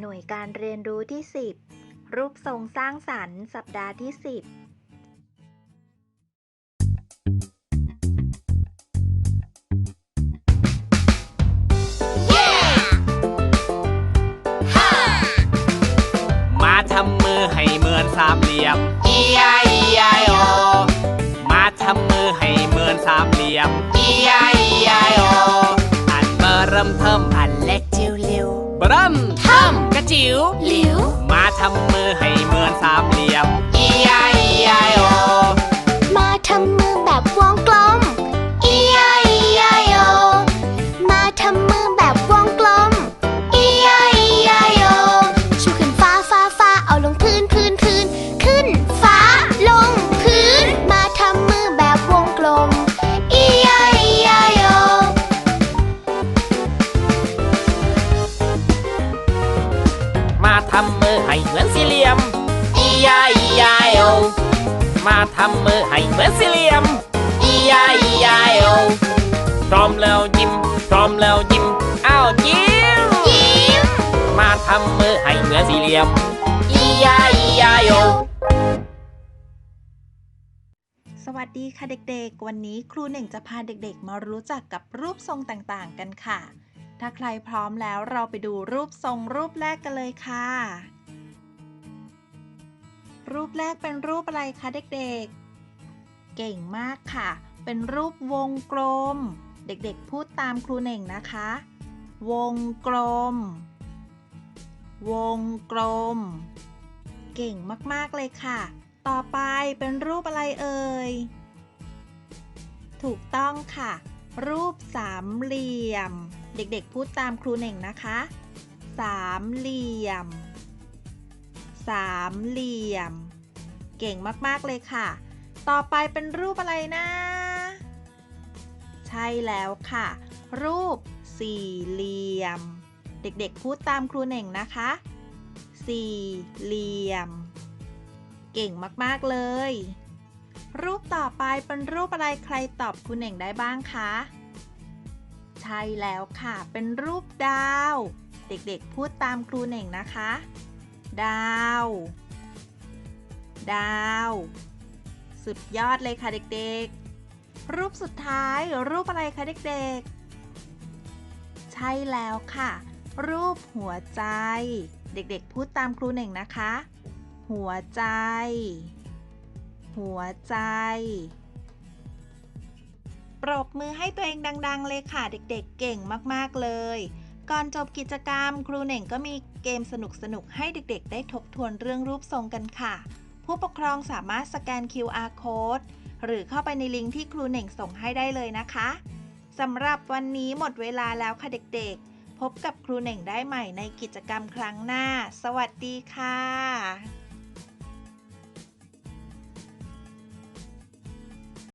หน่วยการเรียนรู้ที่ 10 รูปทรงสร้างสรรค์สัปดาห์ที่ 10มาทำมือให้เหมือนสามเหลี่ยม E-I-E-I-O มาทำมือให้เหมือนสามเหลี่ยม E I มาทำมือให้เหมือนสามเหลี่ยม E-I-E-I-O มาทำมือแบบวงกลม มาทำมือให้เหมือนสี่เหลี่ยม E-I-E-I-O พร้อมแล้วยิ้มพร้อมแล้วยิ้มอ้าวยิ้มยิ้มมาทำมือให้เหมือนสี่เหลี่ยม E-I-E-I-O สวัสดีค่ะเด็กๆ วันนี้ครูหนึ่งจะพาเด็กๆ มารู้จักกับรูปทรงต่างๆ กันค่ะ ถ้าใครพร้อมแล้วเราไปดูรูปทรงรูปแรกกันเลยค่ะ รูปแรกเป็นรูปอะไรคะเด็กๆ เก่งมากค่ะ เป็นรูปวงกลม เด็กๆพูดตามครูเหน่งนะคะ วงกลม วงกลม เก่งมากๆเลยค่ะ ต่อไปเป็นรูปอะไรเอ่ย ถูกต้องค่ะ รูปสามเหลี่ยม เด็กๆพูดตามครูเหน่งนะคะ สามเหลี่ยม สามเหลี่ยม เก่งมากๆเลยค่ะ ต่อไปเป็นรูปอะไรนะ ใช่แล้วค่ะ รูปสี่เหลี่ยม เด็กๆพูดตามครูเหน่งนะคะ สี่เหลี่ยม เก่งมากๆเลย รูปต่อไปเป็นรูปอะไรใครตอบคุณเหน่งได้บ้างคะใช่แล้วค่ะ เป็นรูปดาว เด็กๆ พูดตามครูเหน่งนะคะ ดาว ดาว สุดยอดเลยค่ะเด็กๆ รูปสุดท้ายรูปอะไรคะเด็กๆ ใช่แล้วค่ะ รูปหัวใจ เด็กๆ พูดตามครูหน่งนะคะ หัวใจ หัวใจ ปรบมือให้ตัวเองดัง ๆ เลยค่ะ เด็กๆ เก่งมากๆเลย ก่อนจบกิจกรรม ครูเหน่งก็มีเกมสนุกๆ ให้เด็กๆ ได้ทบทวนเรื่องรูปทรงกันค่ะ ผู้ปกครองสามารถสแกน QR code หรือเข้าไปในลิงก์ที่ครูเหน่งส่งให้ได้เลยนะคะสำหรับวันนี้หมดเวลาแล้วค่ะเด็กๆ พบกับครูเหน่งได้ใหม่ในกิจกรรมครั้งหน้า สวัสดีค่ะ